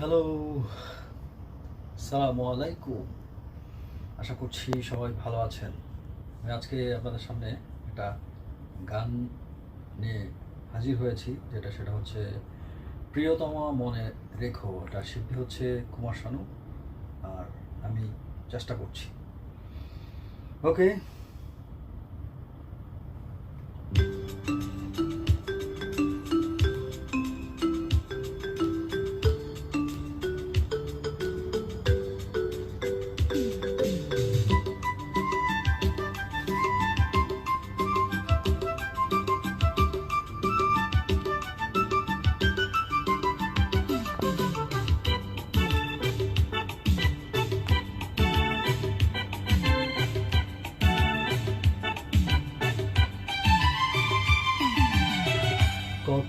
Hello সালামু আলাইকুম আশা করছি সবাই ভালো আছেন। আমি আজকে আপনাদের সামনে একটা গান নিয়ে হাজির হয়েছি, যেটা সেটা হচ্ছে প্রিয়তমা মনে রেখো। এটা শিল্পী হচ্ছে কুমার শানু, আর আমি চেষ্টা করছি। ওকে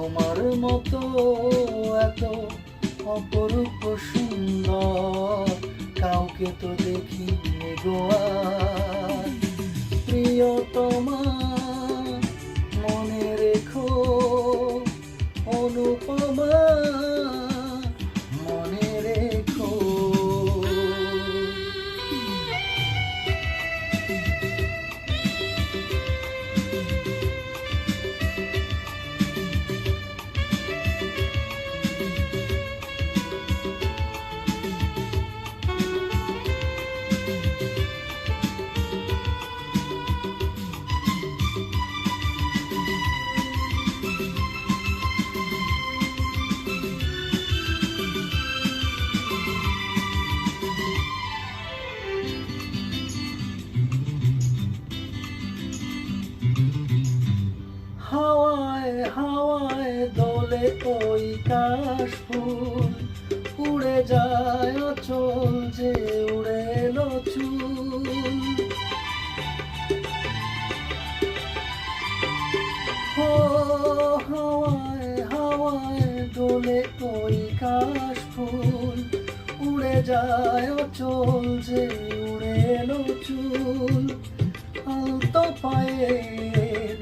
তোমার মতো এত অপরূপ সুন্দর কাউকে তো দেখি প্রিয় তোমার মনে রেখো হাওয়ায় হাওয়ায় দোলে ওই কাশ ফুল উড়ে যায় অচল যে হাওয়ায় হাওয়ায় দোলে ওই কাশ ফুল উড়ে যায় অচল যে উড়ে এলো চুল। আলতো পায়ের,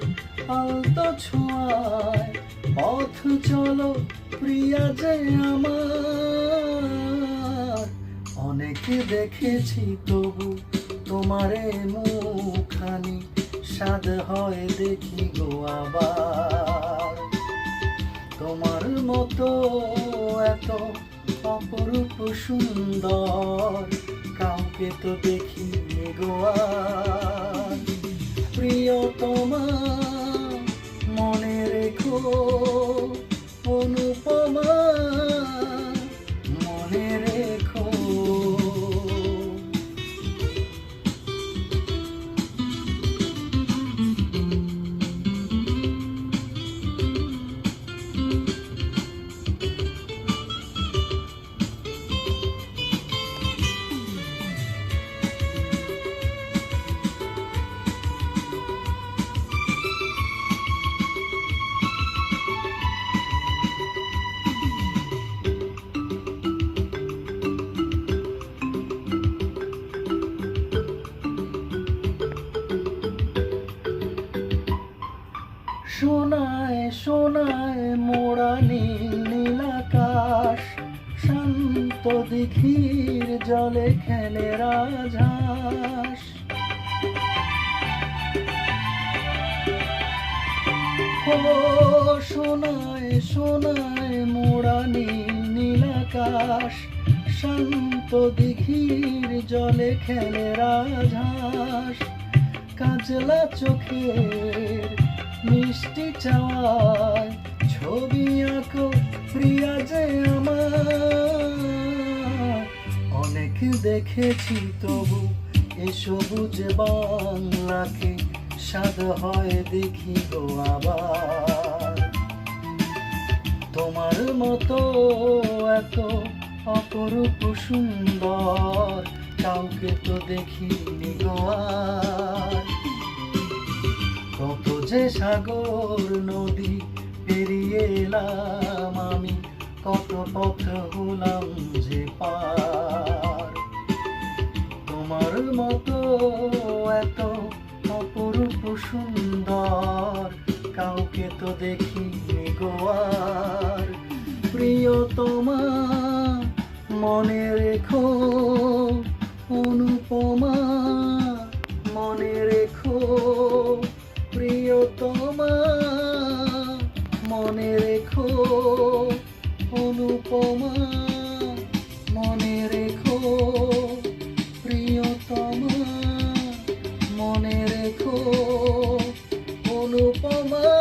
আলতো ছোঁয়ায় পথ চলো প্রিয়া যে আমার। অনেকে দেখেছি তবু তোমারে মুখানি স্বাদ হয় দেখি গো আবার। তোমার মতো এত অপরূপ সুন্দর, কাউকে তো দেখি গোয়া প্রিয়তমা মনে সোনায় মোড়া নীল নীলাকাশ শান্ত দিঘির জলে খেলে রাজহাঁস। ও সোনায় সোনায় মোড়া নীল নীলাকাশ শান্ত দিঘির জলে খেলে রাজহাঁস। কাজলা চোখের মিষ্টি চাওয়ায় ছবি আঁকো প্রিয়া যে আমার। অনেক দেখেছি তবু এ সবুজ বাংলাকে স্বাদ হয় দেখি গো আবার। তোমার মতো এত অপরূপ সুন্দর, কাউকে তো দেখিনি গো আর। কত যে সাগর নদী পেরিয়ে এলাম আমি। কত পথ হলাম যে পার। তোমার মতো এত অপরূপ সুন্দর, কাউকে তো দেখিনি গোয়ার প্রিয় তোমার মনে রেখো অনুপমা অনুপমা মনে রেখো প্রিয়তমা মনে রেখো অনুপমা।